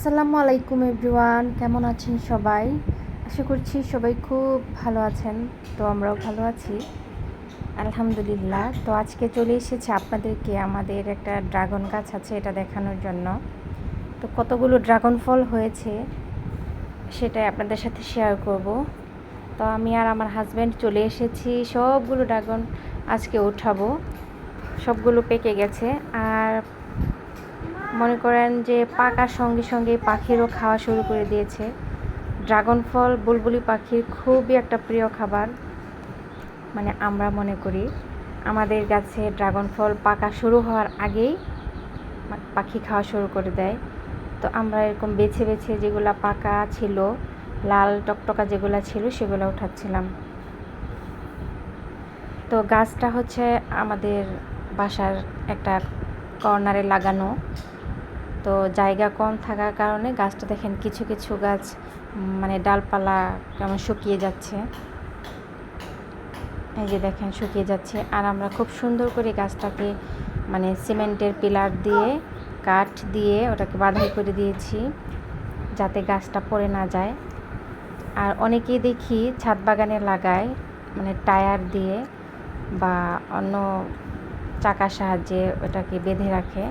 আসসালামু আলাইকুম এভরিওয়ান, কেমন আছেন সবাই? আশা করছি সবাই খুব ভালো আছেন, তো আমরাও ভালো আছি, আলহামদুলিল্লাহ। তো আজকে চলে এসেছে আপনাদেরকে আমাদের একটা ড্রাগন গাছ আছে এটা দেখানোর জন্য। তো কতগুলো ড্রাগন ফল হয়েছে সেটাই আপনাদের সাথে শেয়ার করব। তো আমি আর আমার হাজব্যান্ড চলে এসেছি, সবগুলো ড্রাগন আজকে উঠাবো, সবগুলো পেকে গেছে। আর মনে করেন যে পাকার সঙ্গে সঙ্গে পাখিরও খাওয়া শুরু করে দিয়েছে। ড্রাগন ফল বুলবুলি পাখির খুবই একটা প্রিয় খাবার মানে আমরা মনে করি। আমাদের গাছে ড্রাগন ফল পাকা শুরু হওয়ার আগেই পাখি খাওয়া শুরু করে দেয়। তো আমরা এরকম বেছে বেছে যেগুলা পাকা ছিল, লাল টকটকা যেগুলো ছিল, সেগুলো উঠাচ্ছিলাম। তো গাছটা হচ্ছে আমাদের বাসার একটা কর্নারে লাগানো। তো জায়গা কম থাকার কারণে গাছটা দেখেন কিছু কিছু গাছ মানে ডালপালা কেমন শুকিয়ে যাচ্ছে। এই যে দেখেন শুকিয়ে যাচ্ছে। আর আমরা খুব সুন্দর করে গাছটাকে মানে সিমেন্টের পিলার দিয়ে, কাঠ দিয়ে ওটাকে বাধাই করে দিয়েছি, যাতে গাছটা পড়ে না যায়। আর অনেকেই দেখি ছাদ বাগানে লাগায় মানে টায়ার দিয়ে বা অন্য চাকার সাহায্যে ওটাকে বেঁধে রাখে।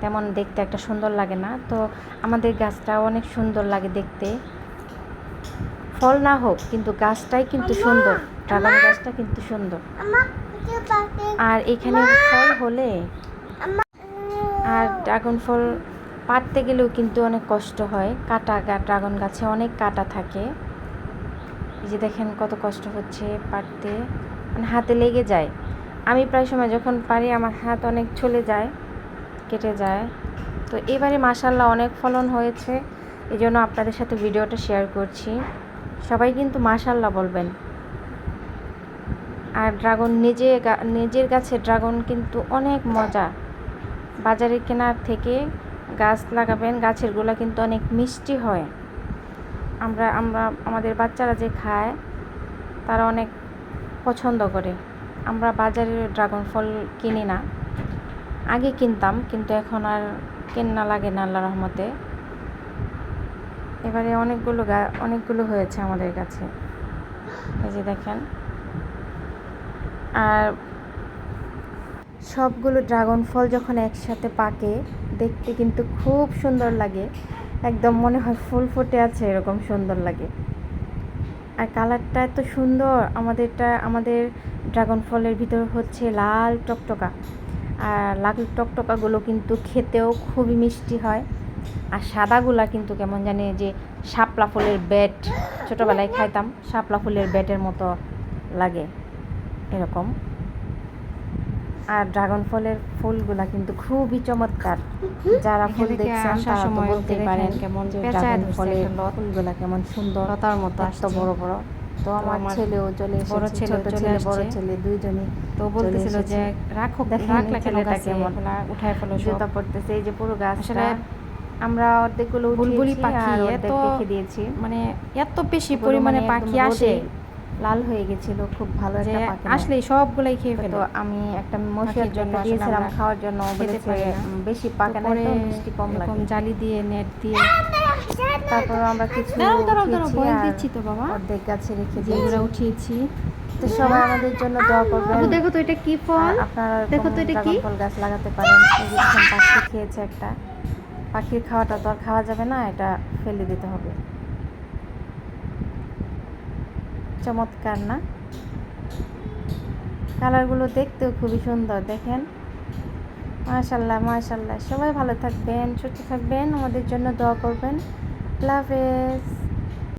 তেমন দেখতে একটা সুন্দর লাগে না। তো আমাদের গাছটা অনেক সুন্দর লাগে দেখতে। ফল না হোক কিন্তু গাছটাই কিন্তু সুন্দর। ড্রাগন গাছটা কিন্তু সুন্দর। আর এখানে ফল হলে আর ড্রাগন ফল পাড়তে গেলেও কিন্তু অনেক কষ্ট হয়। কাটা ড্রাগন গাছে অনেক কাটা থাকে। এই যে দেখেন কত কষ্ট হচ্ছে পাড়তে। মানে হাতে লেগে যায়। আমি প্রায় সময় যখন পারি আমার হাত অনেক চলে যায়। কেটে যায়। তো এবারে মাসাল্লাহ অনেক ফলন হয়েছে। এই জন্য আপনাদের সাথে ভিডিওটা শেয়ার করছি। সবাই কিন্তু মাসাল্লাহ বলবেন। আর ড্রাগন নিজে নিজের গাছে ড্রাগন কিন্তু অনেক মজা। বাজারে কেনার থেকে গাছ লাগাবেন, গাছের গোলা কিন্তু অনেক মিষ্টি হয়। আমরা আমরা, আমাদের বাচ্চারা যে খায়, তারা অনেক পছন্দ করে। আমরা বাজারে ড্রাগন ফল কিনি না। আগে কিনতাম, কিন্তু এখন আর কেনা লাগে না আল্লাহ রহমতে। এবারে অনেকগুলো গা, অনেকগুলো হয়েছে আমাদের কাছে। এই যে দেখেন। আর সবগুলো ড্রাগন ফল যখন একসাথে পাকে, দেখতে কিন্তু খুব সুন্দর লাগে। একদম মনে হয় ফুল ফুটে আছে, এরকম সুন্দর লাগে। আর কালারটা এত সুন্দর, আমাদেরটা, আমাদের ড্রাগন ফলের ভিতর হচ্ছে লাল টকটকা। আর লাল টকটকাগুলো কিন্তু খেতেও খুবই মিষ্টি হয়। আর সাদাগুলা কিন্তু কেমন জানি যে শাপলা ফুলের ব্যাট ছোটোবেলায় খাইতাম শাপলা ফুলের ব্যাটের মতো লাগে এরকম। আর ড্রাগন ফলের ফুলগুলা কিন্তু খুবই চমৎকার। যারা ফুল দেখছেন তারা তো সময় বলতে পারেন কেমন যে ড্রাগন ফলের ফুলগুলা কেমন সুন্দর লতার মতো এত বড় বড়। তো আমার ছেলেও চলে বড় ছোট চলে বড় ছেলে দুইজনই তো বলতেছিল যে রাখো দেখেন রাখলা কেন ছেলেটা গাছে কেমন উঠায় ফেলো জুতা পড়তেছে এই যে পুরো গাছটা। আসলে আমরা অর্ধেকগুলো বুলবুলি পাখি এত- রেখে দিয়েছি। মানে এত বেশি পরিমাণে মানে পাখি আসে। লাল হয়ে গেছিল খুব ভালো একটা পাখি আসলেই সবগুলাই খেয়ে ফেলে। তো আমি একটা মশিয়ার জন্য দিয়েছিলাম খাওয়ার জন্য বেশি পাকে না মিষ্টি কম লাগে। জালি দিয়ে নেট দিয়ে তারপর আমরা কিছু দিচ্ছি তো বাবা। অর্ধেক গাছে রেখে দিয়েছি। উঠিয়েছি। তো সবাই আমাদের জন্য দোয়া করবেন। দেখো তো এটা কি ফল? আপনারা দেখো তো এটা কি? ফল গাছ লাগাতে পারেন। পাখি খেয়েছে একটা। পাখির খাওয়াটা তো আর খাওয়া যাবে না এটা ফেলে দিতে হবে। চমৎকার না? কালারগুলো দেখতেও খুবই সুন্দর দেখেন। মাশাল্লাহ মাশাল্লাহ। সবাই ভালো থাকবেন সুস্থ থাকবেন আমাদের জন্য দোয়া করবেন। আল্লাহ হাফেজ।